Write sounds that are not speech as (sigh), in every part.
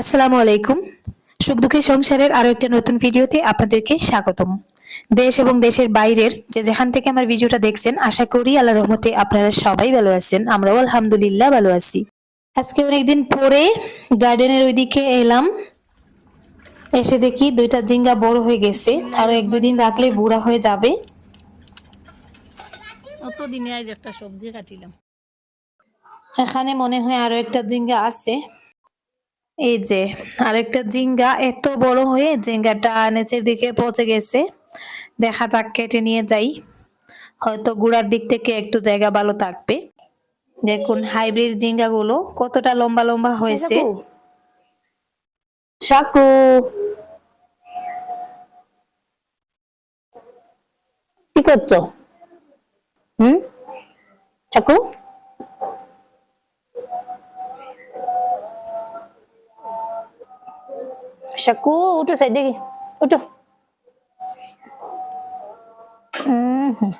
আসসালামু আলাইকুম। সুখ দুঃখের সংসারের আরও একটা নতুন ভিডিওতে আপনাদেরকে স্বাগতম। দেশ এবং দেশের বাইরের যে যেখান থেকে আমার ভিডিওটা দেখছেন আশা করি আল্লাহ রহমতে আপনারা সবাই ভালো আছেন আমরাও আলহামদুলিল্লাহ ভালো আছি। আজকে অনেকদিন পরে গার্ডেনের ওইদিকে এলাম এসে দেখি দুইটা জিঙ্গা বড় হয়ে গেছে আরও এক দুদিন রাখলে বুড়া হয়ে যাবে। অত দিনে আজ একটা সবজি কাটিলাম। এখানে মনে হয় আরও একটা জিঙ্গা আছে। এই যে আরেকটা জিঙ্গা এত বড় হয়ে জিঙ্গাটা নিচের দিকে পৌঁছে গেছে। দেখা যাক কেটে নিয়ে যাই। হয়তো গুড়ার দিক থেকে একটু জায়গা ভালো থাকবে। দেখুন হাইব্রিড জিঙ্গা গুলো কতটা লম্বা লম্বা হয়েছে। শাকু কি করছ? হুম? চাকু? দেখি উঠো হুম হুম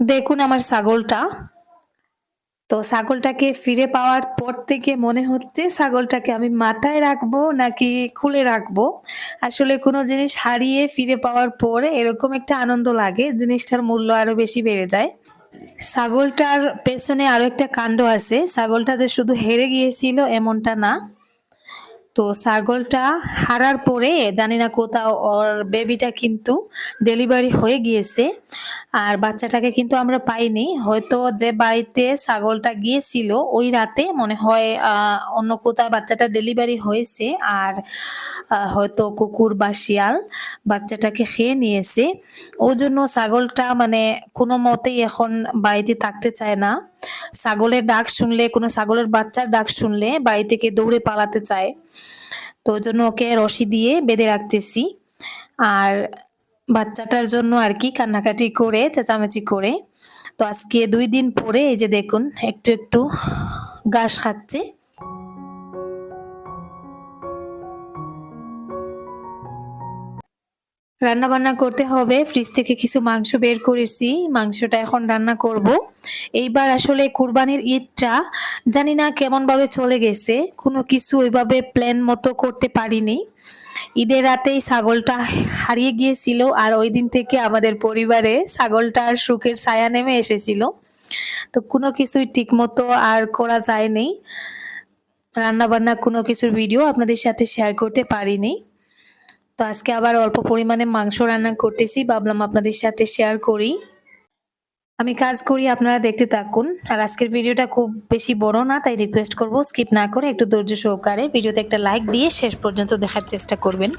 দেখুন আমার ছাগলটা। তো ছাগলটাকে ফিরে পাওয়ার পর থেকে মনে হচ্ছে ছাগলটাকে আমি মাথায় রাখব নাকি খুলে রাখব। আসলে কোনো জিনিস হারিয়ে ফিরে পাওয়ার পরে এরকম একটা আনন্দ লাগে, জিনিসটার মূল্য আরও বেশি বেড়ে যায়। ছাগলটার পেছনে আরও একটা কাণ্ড আছে। ছাগলটা যে শুধু হেরে গিয়েছিল এমনটা না। তো ছাগলটা হারার পরে, জানি না কোথাও ওর বেবিটা কিন্তু ডেলিভারি হয়ে গিয়েছে। আর বাচ্চাটাকে কিন্তু আমরা পাইনি। হয়তো যে বাড়িতে ছাগলটা গিয়েছিল, ওই রাতে মনে হয় অন্য কোথাও বাচ্চাটা ডেলিভারি হয়েছে। আর হয়তো কুকুর বা শিয়াল বাচ্চাটাকে খেয়ে নিয়েছে। ওই জন্য ছাগলটা মানে কোনো মতেই এখন বাড়িতে থাকতে চায় না। ছাগলের ডাক শুনলে, কোনো ছাগলের বাচ্চার ডাক শুনলে বাড়ি থেকে দৌড়ে পালাতে চায়। তো ওই জন্য ওকে রশি দিয়ে বেঁধে রাখতেছি। আর বাচ্চাটার জন্য আর কি কান্নাকাটি করে, চেঁচামেচি করে। তো আজকে দুই দিন পরে এই যে দেখুন, একটু একটু ঘাস খাচ্ছে। রান্না বান্না করতে হবে। ফ্রিজ থেকে কিছু মাংস বের করেছি। মাংসটা এখন রান্না করব। এইবার আসলে কুরবানির ঈদটা জানি না কেমন ভাবে চলে গেছে। কোনো কিছু ওইভাবে প্ল্যান মতো করতে পারিনি। ঈদের রাতেই ছাগলটা হারিয়ে গিয়েছিল আর ওই দিন থেকে আমাদের পরিবারে ছাগলটার সুখের ছায়া নেমে এসেছিল। তো কোনো কিছুই ঠিক মতো আর করা যায়নি। রান্না বান্না কোনো কিছুর ভিডিও আপনাদের সাথে শেয়ার করতে পারিনি। তো আজকে আবার অল্প পরিমাণে মাংস রান্না করতেছি। ভাবলাম আপনাদের সাথে শেয়ার করি। আমি কাজ করি, আপনারা দেখতে থাকুন। আর আজকের ভিডিওটা খুব বেশি বড় না, তাই রিকোয়েস্ট করব স্কিপ না করে একটু ধৈর্য সহকারে ভিডিওতে একটা লাইক দিয়ে শেষ পর্যন্ত দেখার চেষ্টা করবেন।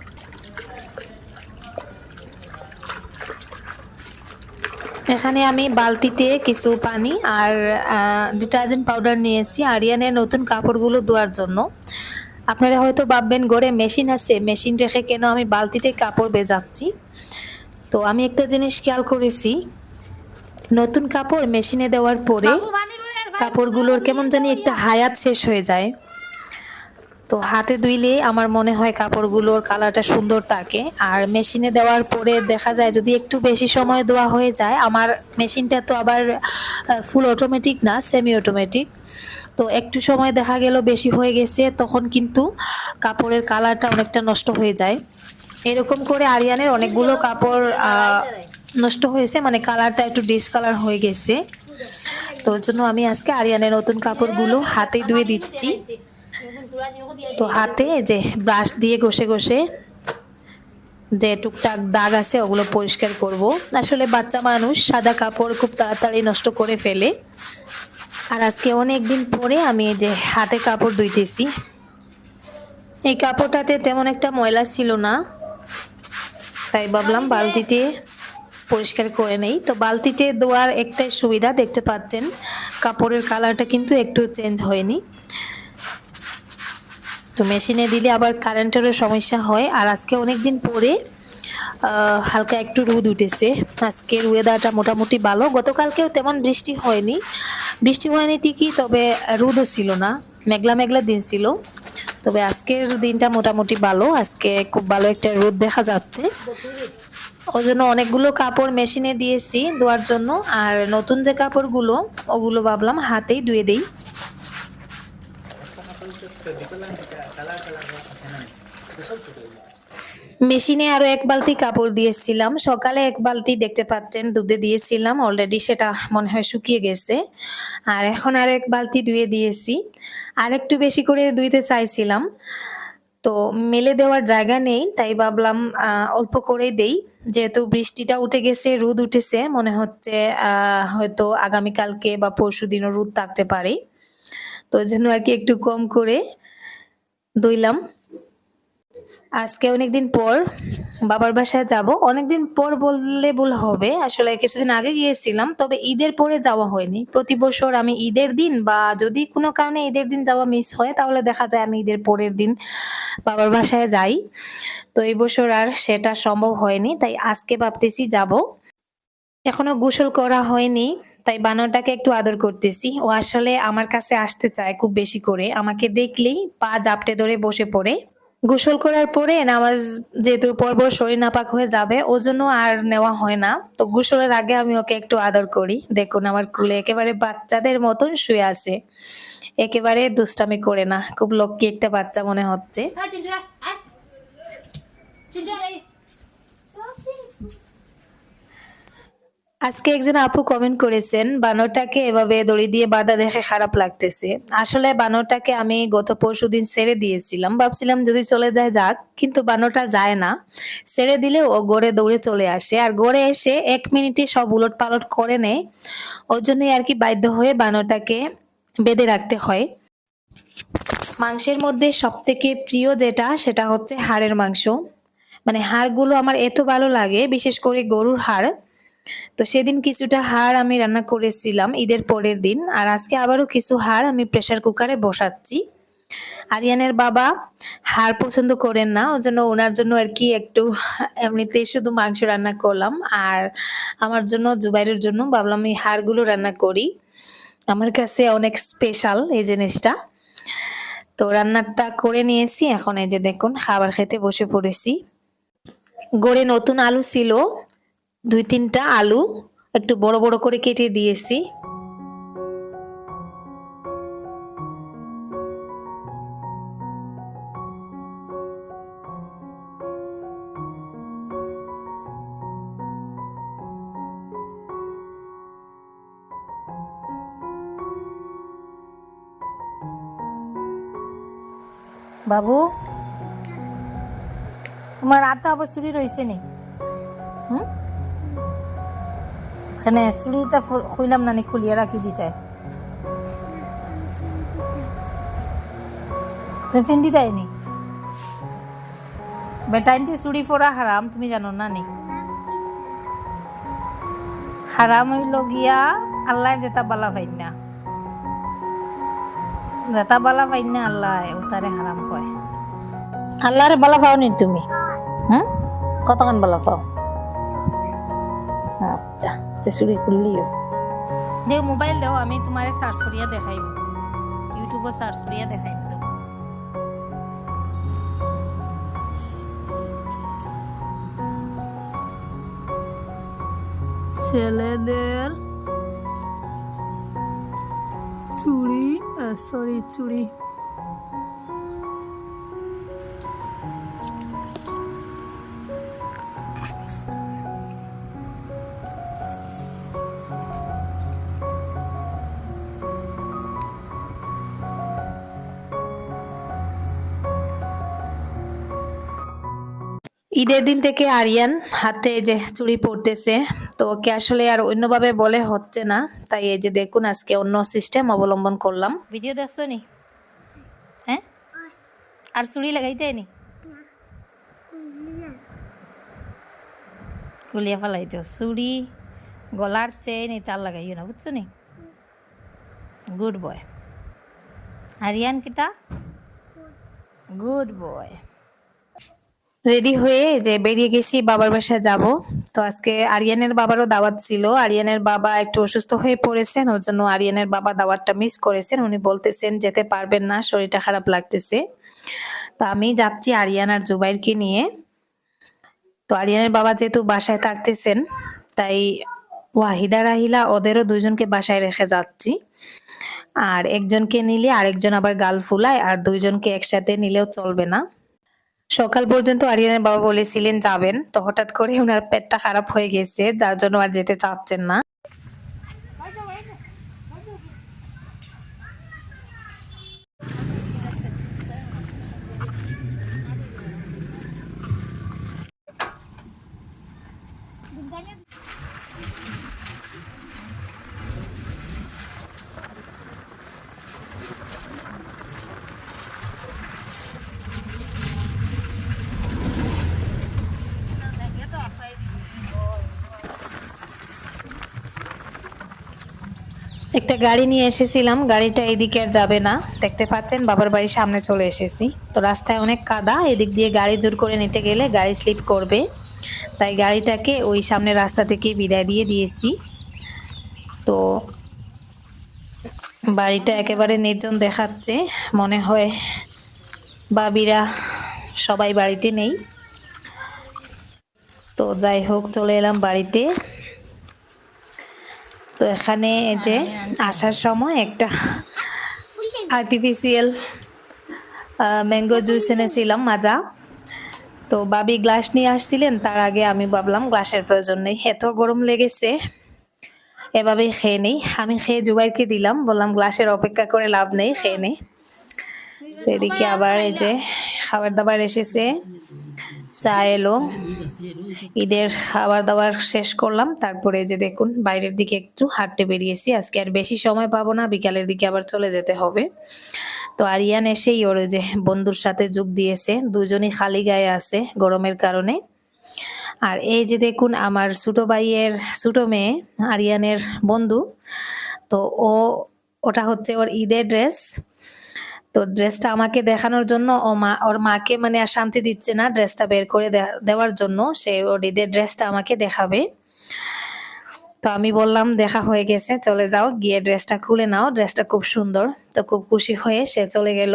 এখানে আমি বালতিতে কিছু পানি আর ডিটারজেন্ট পাউডার নিয়েছি আরিয়ানের নতুন কাপড়গুলো ধোয়ার জন্য। আপনারা হয়তো ভাববেন ঘরে মেশিন আছে মেশিন রেখে কেন আমি বালতিতে কাপড় বেজাচ্ছি? তো আমি একটা জিনিস খেয়াল করেছি নতুন কাপড় মেশিনে দেওয়ার পরে কাপড়গুলোর কেমন জানি একটা হায়াত শেষ হয়ে যায়। তো হাতে ধুইলে আমার মনে হয় কাপড়গুলোর কালারটা সুন্দর থাকে। আর মেশিনে দেওয়ার পরে দেখা যায় যদি একটু বেশি সময় দেওয়া হয়ে যায় আমার মেশিনটা তো আবার ফুল অটোমেটিক না সেমি অটোমেটিক তো একটু সময় দেখা গেল, বেশি হয়ে গেছে, তখন কিন্তু কাপড়ের কালারটা অনেকটা নষ্ট হয়ে যায়। এরকম করে আরিয়ানের অনেকগুলো কাপড় নষ্ট হয়েছে মানে কালারটা একটু ডিসকালার হয়ে গেছে। তো জন্য আমি আজকে আরিয়ানের নতুন কাপড়গুলো হাতে ধুয়ে দিচ্ছি। তো হাতে যে ব্রাশ দিয়ে ঘষে ঘষে যে টুকটাক দাগ আছে, ওগুলো পরিষ্কার করব। আসলে বাচ্চা মানুষ সাদা কাপড় খুব তাড়াতাড়ি নষ্ট করে ফেলে। আর আজকে অনেক দিন পরে আমি এই যে হাতে কাপড় ধুইতেছি। এই কাপড়টাতে তেমন একটা ময়লা ছিল না, তাই ভাবলাম বালতিতে পরিষ্কার করে নেই। তো বালতিতে ধোয়ার একটাই সুবিধা, দেখতে পাচ্ছেন কাপড়ের কালারটা কিন্তু একটু চেঞ্জ হয়নি। তো মেশিনে দিলে আবার কারেন্টেরও সমস্যা হয়। আর আজকে অনেক দিন পরে হালকা একটু রোদ উঠেছে। আজকের ওয়েদারটা মোটামুটি ভালো। গতকালকেও তেমন বৃষ্টি হয়নি। বৃষ্টি হয়নি ঠিকই, তবে রোদও ছিল না। মেঘলা মেঘলা দিন ছিল। তবে আজকের দিনটা মোটামুটি ভালো। আজকে খুব ভালো একটা রোদ দেখা যাচ্ছে। ওই জন্য অনেকগুলো কাপড় মেশিনে দিয়েছি ধোয়ার জন্য। আর নতুন যে কাপড়গুলো, ওগুলো ভাবলাম হাতেই ধুয়ে দেই। মেশিনে আরও এক বালতি কাপড় দিয়েছিলাম। সকালে এক বালতি দেখতে পাচ্ছেন, দুধে দিয়েছিলাম অলরেডি সেটা মনে হয় শুকিয়ে গেছে। আর এখন আর এক বালতি ধুয়ে দিয়েছি। আর একটু বেশি করে ধুইতে চাইছিলাম। তো মেলে দেওয়ার জায়গা নেই, তাই ভাবলাম অল্প করেই দেই। যেহেতু বৃষ্টিটা উঠে গেছে, রোদ উঠেছে, মনে হচ্ছে হয়তো আগামীকালকে বা পরশু দিনও রোদ থাকতে পারে। তো জন্য আর কি একটু কম করে ধুইলাম। আজকে অনেকদিন পর বাবার বাসায় যাব। অনেকদিন পর বললে ভুল হবে। আসলে কিছুদিন আগে গিয়েছিলাম, তবে ঈদের পরে যাওয়া হয়নি। প্রতি বছর আমি ঈদের দিন বা যদি কোনো কারণে ঈদের দিন যাওয়া মিস হয়, তাহলে দেখা যায় আমি ঈদের পরের দিন বাবার বাসায় যাই। তো এই বছর আর সেটা সম্ভব হয়নি, তাই আজকে ভাবতেছি যাব। এখনও গোসল করা হয়নি, তাই বানরটাকে একটু আদর করতেছি। ও আসলে আমার কাছে আসতে চায় খুব বেশি করে। আমাকে দেখলেই পা জাপটে ধরে বসে পড়ে। গোসল করার পরে নামাজ যেহেতু পর্ব, শরীর নাপাক হয়ে যাবে ওই জন্য আর নেওয়া হয় না। তো গোসলের আগে আমি ওকে একটু আদর করি। দেখুন আমার কুলে একেবারে বাচ্চাদের মতন শুয়ে আছে। একেবারে দুষ্টামি করে না। খুব লক্ষ্মী একটা বাচ্চা মনে হচ্ছে। আজকে একজন আপু কমেন্ট করেছেন, বানরটাকে এভাবে দড়ি দিয়ে বাঁধা দেখে খারাপ লাগতেছে। আসলে বানরটাকে আমি গত পরশুদিন ছেড়ে দিয়েছিলাম। ভাবছিলাম যদি চলে যায়, যাক, কিন্তু বানরটা যায় না। ছেড়ে দিলে ও গড়ে দৌড়ে চলে আসে। আর গড়ে এসে এক মিনিটে সব উলট পালট করে নেয়। ওর জন্যই আর কি বাধ্য হয়ে বানরটাকে বেঁধে রাখতে হয়। মাংসের মধ্যে সব থেকে প্রিয় যেটা, সেটা হচ্ছে হাড়ের মাংস। মানে হাড়গুলো আমার এত ভালো লাগে, বিশেষ করে গরুর হাড়। তো সেদিন কিছুটা হাড় আমি রান্না করেছিলাম, ঈদের পরের দিন। আর আজকে আবারও কিছু হাড় আমি প্রেসার কুকারে বসাচ্ছি। আরিয়ানের বাবা হাড় পছন্দ করেন না ওই জন্য ওনার জন্য আর কি একটু (laughs) এমনিতেই শুধু মাংস রান্না করলাম। আর আমার জন্য, জুবাইরের জন্য ভাবলাম এই হাড়গুলো রান্না করি। আমার কাছে অনেক স্পেশাল এই জিনিসটা। তো রান্নাটা করে নিয়েছি, এখন এই যে দেখুন, খাবার খেতে বসে পড়েছি। গড়ে নতুন আলু ছিল দুই তিনটা আলু একটু বড় বড় করে কেটে দিয়েছি। বাবু, তোমার আতা আবার চুরি রয়েছে নি। এখানে চুরিটা খুইলাম না, নি খুলিয়ে রাখি দিতে। তুমি ফিন্দি দেয়নি বেটাইনটি চুরি পরা হারাম, তুমি জানো না নি? হারাম হইল গিয়া আল্লাহ যেটা বালা পাইন না। যেটা বালা পাইন না, আল্লাহ ওতারে হারাম কয়। আল্লাহরে বালা পাও নি তুমি? হুম? কতক্ষণ বালা পাও? আচ্ছা। তে চুরি করলিও। দেও মোবাইল দেও আমি তোমারে সার্চ করিয়া দেখাইব। ইউটিউবে সার্চ করিয়া দেখাইব ছেলেদের চুড়ি সরি চুড়ি ঈদের দিন থেকে আরিয়ান হাতে যে চুড়ি পরতেছে, তো ওকে আসলে আর অন্যভাবে বলে হচ্ছে না। তাই এই যে দেখুন, আজকে অন্য সিস্টেম অবলম্বন করলাম। ভিডিও দেখছ নি? হ্যাঁ? আর চুড়ি লাগাইতে নি? কুলিয়া ফেলাইতে চুড়ি, গলার চেন এটা আর লাগাইও না, বুঝছ নি? গুড বয় আরিয়ান কিতা? গুড বয় রেডি হয়ে যে বেরিয়ে গেছি, বাবার বাসায় যাব। তো আজকে আরিয়ানের বাবারও দাওয়াত ছিল। আরিয়ানের বাবা একটু অসুস্থ হয়ে পড়েছেন, ওর জন্য আরিয়ানের বাবা দাওয়াতটা মিস করেছেন। উনি বলতেছেন যেতে পারবেন না, শরীরটা খারাপ লাগতেছে। তো আমি যাচ্ছি আরিয়ান আর জুবাইরকে নিয়ে। তো আরিয়ানের বাবা যেহেতু বাসায় থাকতেছেন, তাই ওয়াহিদা, রাহিলা ওদেরও দুজনকে বাসায় রেখে যাচ্ছি। আর একজনকে নিলে আরেকজন আবার গাল ফুলায়, আর দুইজনকে একসাথে নিলেও চলবে না। সকাল পর্যন্ত আরিয়ানের বাবা বলেছিলেন, যাবেন। তো হঠাৎ করে ওনার পেটটা খারাপ হয়ে গেছে, যার জন্য আর যেতে চাচ্ছেন না। একটা গাড়ি নিয়ে এসেছিলাম, গাড়িটা এদিকে আর যাবে না। দেখতে পাচ্ছেন, বাবার বাড়ির সামনে চলে এসেছি। তো রাস্তায় অনেক কাদা, এদিক দিয়ে গাড়ি জোর করে নিতে গেলে গাড়ি স্লিপ করবে। তাই গাড়িটাকে ওই সামনে রাস্তা থেকে বিদায় দিয়ে দিয়েছি। তো বাড়িটা একেবারে নির্জন দেখাচ্ছে। মনে হয় বাবিরা সবাই বাড়িতে নেই। তো যাই হোক, চলে এলাম বাড়িতে। তো এখানে এই যে আসার সময় একটা আর্টিফিশিয়াল ম্যাঙ্গো জুস এনেছিলাম মাজা। তো বাবি গ্লাস নিয়ে আসছিলেন তার আগে আমি ভাবলাম গ্লাসের প্রয়োজন নেই। এত গরম লেগেছে এভাবেই খেয়ে নেই। আমি খেয়ে জুবাইরকে দিলাম বললাম গ্লাসের অপেক্ষা করে লাভ নেই খেয়ে নেই। এদিকে আবার এই যে খাবার দাবার এসেছে। চা এলো। ঈদের খাবার দাবার শেষ করলাম। তারপরে যে দেখুন, বাইরের দিকে একটু হাঁটতে বেরিয়েছি। আজকে আর বেশি সময় পাবো না, বিকালের দিকে আবার চলে যেতে হবে। তো আরিয়ান এসেই ওর যে বন্ধুর সাথে যোগ দিয়েছে। দুজনই খালি গায়ে আছে গরমের কারণে। আর এই যে দেখুন, আমার ছোট ভাইয়ের ছোট মেয়ে আরিয়ানের বন্ধু। তো ও, ওটা হচ্ছে ওর ঈদের ড্রেস। তো ড্রেসটা আমাকে দেখানোর জন্য ও মা, ওর মাকে মানে আর শান্তি দিচ্ছে না ড্রেসটা বের করে দেওয়ার জন্য। সে ওর ঈদের ড্রেসটা আমাকে দেখাবে। তো আমি বললাম, দেখা হয়ে গেছে, চলে যাও, গিয়ে ড্রেসটা খুলে নাও। ড্রেসটা খুব সুন্দর। তো খুব খুশি হয়ে সে চলে গেল।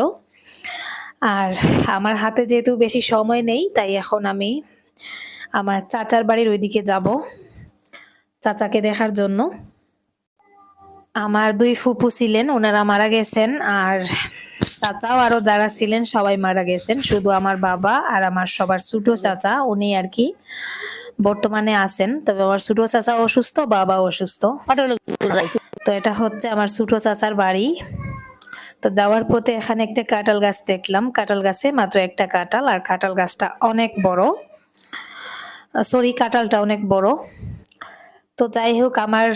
আর আমার হাতে যেহেতু বেশি সময় নেই, তাই এখন আমি আমার চাচার বাড়ির ওইদিকে যাব, চাচাকে দেখার জন্য। আমার দুই ফুপু ছিলেন, ওনারা মারা গেছেন, আর চাচাও আরও যারা ছিলেন, সবাই মারা গেছেন। শুধু আমার বাবা আর আমার সবার ছোট চাচা, উনি আর কি বর্তমানে আছেন। তবে আমার ছোট চাচা অসুস্থ বাবা অসুস্থ। তো এটা হচ্ছে আমার ছোট চাচার বাড়ি। তো যাওয়ার পথে এখানে একটা কাঁঠাল গাছ দেখলাম। কাঁঠাল গাছে মাত্র একটা কাঁঠাল, আর কাঁঠাল গাছটা অনেক বড়। সরি কাঁঠালটা অনেক বড়। তো যাই হোক আমার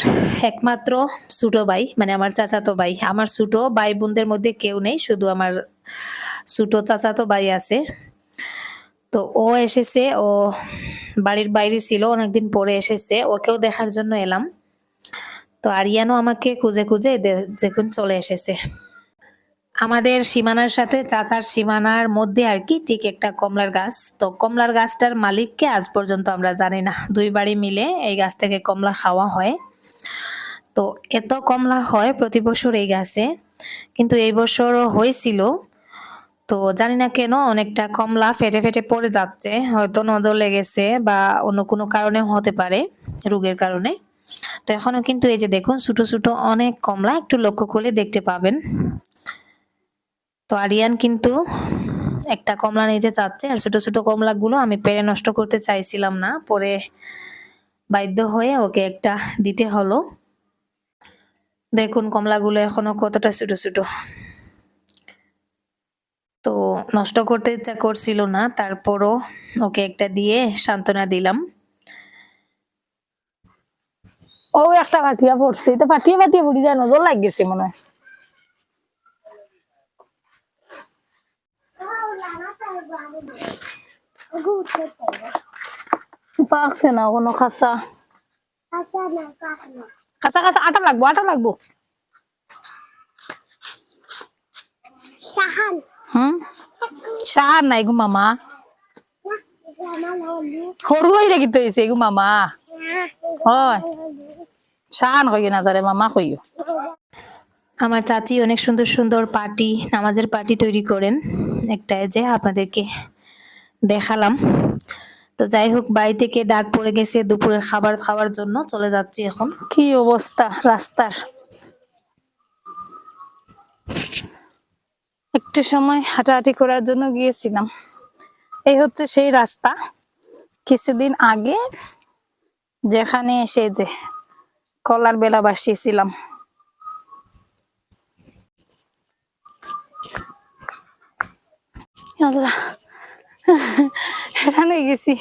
একমাত্র ছোট ভাই মানে আমার চাচাতো ভাই। আমার ছোট ভাই বোনদের মধ্যে কেউ নেই, শুধু আমার ছোট চাচাতো ভাই আছে। তো ও এসেছে, ও বাড়ির বাইরে ছিল, অনেকদিন পরে এসেছে। ওকেও দেখার জন্য এলাম। তো আরিয়ানও আমাকে খুঁজে খুঁজে দেখুন চলে এসেছে। আমাদের সীমানার সাথে চাচার সীমানার মধ্যে আর কি, ঠিক একটা কমলার গাছ। তো কমলার গাছটার মালিককে আজ পর্যন্ত আমরা জানি না। দুই বাড়ি মিলে এই গাছ থেকে কমলা খাওয়া হয়। তো এত কমলা হয় প্রতি বছর এই গাছে, কিন্তু এই বছরও হয়েছিল। তো জানি না কেন অনেকটা কমলা ফেটে ফেটে পড়ে যাচ্ছে, হয়তো নজর লেগেছে বা অন্য কোনো কারণে হতে পারে, রোগের কারণে। তো এখনও কিন্তু এই যে দেখুন, ছোট ছোট অনেক কমলা একটু লক্ষ্য করে দেখতে পাবেন। তো আরিয়ান কিন্তু একটা কমলা নিতে চাচ্ছে, আর ছোট ছোট কমলাগুলো আমি পেরে নষ্ট করতে চাইছিলাম না, পরে বাধ্য হয়ে ওকে একটা দিতে হলো। দেখুন কমলাগুলো এখনও কতটা ছোট ছোট। তো নষ্ট করতে ইচ্ছা করছিল না, তারপরও ওকে একটা দিয়ে সান্ত্বনা দিলাম। ও একটা পাটিয়া পড়ছে, এটা পাটিয়ে পাটিয়ে পড়ি যায়, নজর লাগ গেছে মনে হয়। পাকছে না, কোনো খাসা খাসা খাসা আটা লাগবো আটা লাগবো. হুম? সার নাই গো মামা। সৰু হৈ লাগি থৈছে গো মামা। হয়। সান কই না তারে মামা কইও আমার চাচি অনেক সুন্দর সুন্দর পার্টি, নামাজের পার্টি তৈরি করেন। একটা যে আপনাদেরকে দেখালাম। তো যাই হোক, বাড়ি থেকে ডাক পড়ে গেছে দুপুরের খাবার খাওয়ার জন্য, চলে যাচ্ছি এখন। কি অবস্থা রাস্তার? একটু সময় হাঁটাহাঁটি করার জন্য গিয়েছিলাম। এই হচ্ছে সেই রাস্তা। কিছুদিন আগে যেখানে এসে যে কলার বেলা বাসিয়েছিলাম। আল্লাহ। হেরান হয়ে গেছি।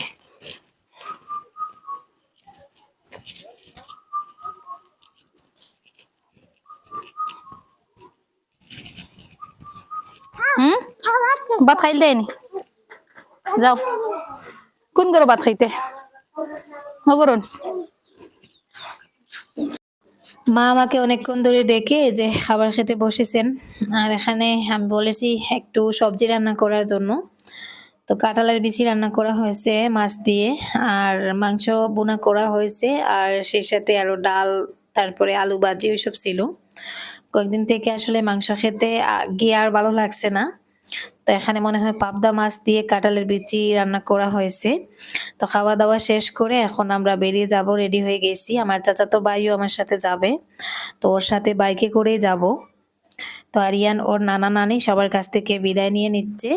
ভাত খাইলে নি যাও। কোন করো ভাত খাইতে? হগরণ মা আমাকে অনেকক্ষণ ধরে ডেকে যে খাবার খেতে বসেছেন। আর এখানে আমি বলেছি একটু সবজি রান্না করার জন্য। তো কাঁঠালের বিচি রান্না করা হয়েছে, মাছ দিয়ে। আর মাংস বোনা করা হয়েছে, আর সেই সাথে আরও ডাল, তারপরে আলু ভাজি ওইসব ছিল। কয়েকদিন থেকে আসলে মাংস খেতে গিয়ে আর ভালো লাগছে না। তো এখানে মনে হয় পাবদা মাছ দিয়ে কাঁঠালের বিচি রান্না করা হয়েছে। তো খাওয়া দাওয়া শেষ করে এখন আমরা বেরিয়ে যাব রেডি হয়ে গেছি। আমার চাচা তো ভাইও আমার সাথে যাবে। তো ওর সাথে বাইকে করেই যাব। তো আরিয়ান, ওর নানা নানি সবার কাছ থেকে বিদায় নিয়ে নিচ্ছে।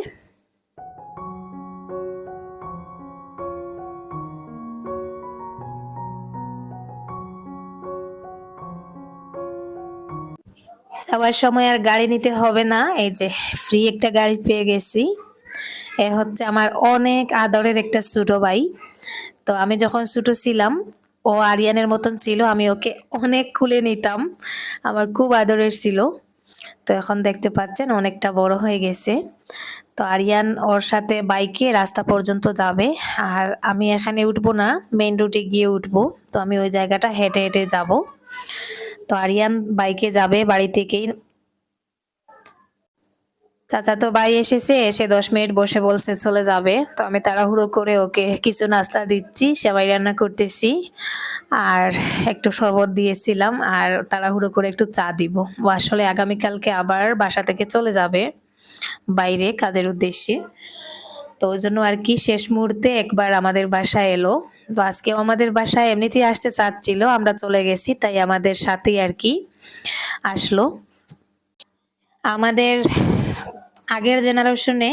যাওয়ার সময় আর গাড়ি নিতে হবে না। এই যে ফ্রি একটা গাড়ি পেয়ে গেছি। এ হচ্ছে আমার অনেক আদরের একটা ছোট ভাই। তো আমি যখন ছোট ছিলাম, ও আরিয়ানের মতন ছিল, আমি ওকে অনেক খুলে নিতাম। আমার খুব আদরের ছিল। তো এখন দেখতে পাচ্ছেন অনেকটা বড় হয়ে গেছে। তো আরিয়ান ওর সাথে বাইকে রাস্তা পর্যন্ত যাবে। আর আমি এখানে উঠবো না মেন রুটে গিয়ে উঠবো। তো আমি ওই জায়গাটা হেঁটে হেঁটে যাব। তো আরিয়ান বাইকে যাবে বাড়ি থেকেই। চাচা তো ভাই এসেছে, এসে দশ মিনিট বসে বলছে চলে যাবে। তো আমি তাড়াহুড়ো করে ওকে কিছু নাস্তা দিচ্ছি সেবাই রান্না করতেছি। আর একটু শরবত দিয়েছিলাম, আর তাড়াহুড়ো করে একটু চা দিব। আসলে আগামীকালকে আবার বাসা থেকে চলে যাবে, বাইরে কাজের উদ্দেশ্যে। তো ওই জন্য আর কি শেষ মুহূর্তে একবার আমাদের বাসায় এলো। তো আজকেও আমাদের বাসায় এমনিতেই আসতে চাচ্ছিল, আমরা চলে গেছি, তাই আমাদের সাথেই আর কি আসলো। আমাদের আগের জেনারেশনে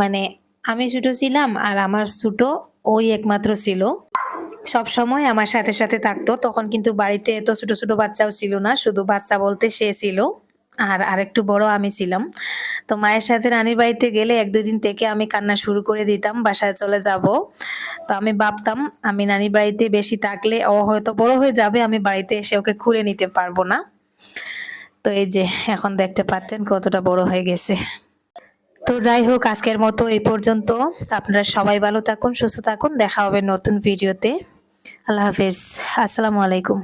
মানে আমি ছোট ছিলাম আর আমার ছোট ওই একমাত্র ছিল। সব সময় আমার সাথে সাথে থাকতো, তখন কিন্তু বাড়িতে এত ছোট ছোট বাচ্চাও ছিল না, শুধু বাচ্চা বলতে সে ছিল। আর আরেকটু বড় আমি ছিলাম। তো মায়ের সাথে নানির বাড়িতে গেলে এক দুই দিন থেকে আমি কান্না শুরু করে দিতাম, বাসায় চলে যাব। তো আমি ভাবতাম, আমি নানির বাড়িতে বেশি থাকলে ও হয়তো বড় হয়ে যাবে, আমি বাড়িতে এসে ওকে খুলে নিতে পারব না। তো এই যে, এখন দেখতে পাচ্ছেন কতটা বড় হয়ে গেছে। তো যাই হোক, আজকের মতো এই পর্যন্ত। আপনারা সবাই ভালো থাকুন, সুস্থ থাকুন, দেখা হবে নতুন ভিডিওতে। আল্লাহ হাফেজ। আসসালামু আলাইকুম।